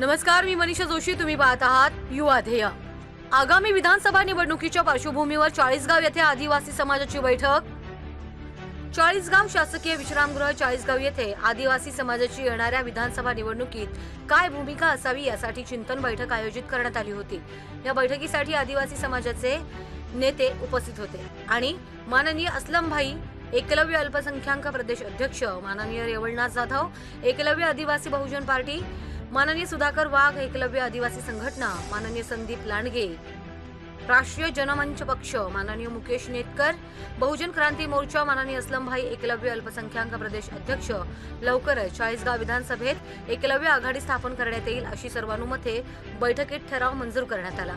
नमस्कार मी मनीषा जोशी तुम्ही पाहत आहात युवा ध्येय. आगामी विधानसभा निवडणुकीच्या पार्श्वभूमीवर चाळीसगाव येथे आदिवासी समाजाची बैठक. चाळीसगाव शासकीय विश्रामगृह चाळीसगाव येथे आदिवासी समाजाची येणाऱ्या विधानसभा निवडणुकीत काय भूमिका असावी यासाठी चिंतन बैठक आयोजित करण्यात आली होती. या बैठकीसाठी आदिवासी समाजाचे नेते उपस्थित होते. आणि माननीय असलमभाई एकलव्य अल्पसंख्याक प्रदेश अध्यक्ष माननीय रेवळनाथ जाधव एकलव्य आदिवासी बहुजन पार्टी माननीय सुधाकर वाघ एकलव्य आदिवासी संघटना माननीय संदीप लांडगे राष्ट्रीय जनमंच पक्ष माननीय मुकेश नेतकर बहुजन क्रांती मोर्चा माननीय असलमभाई एकलव्य अल्पसंख्याक प्रदेश अध्यक्ष लवकरच चाळीसगाव विधानसभेत एकलव्य आघाडी स्थापन करण्यात येईल अशी सर्वानुमते बैठकीत ठराव मंजूर करण्यात आला.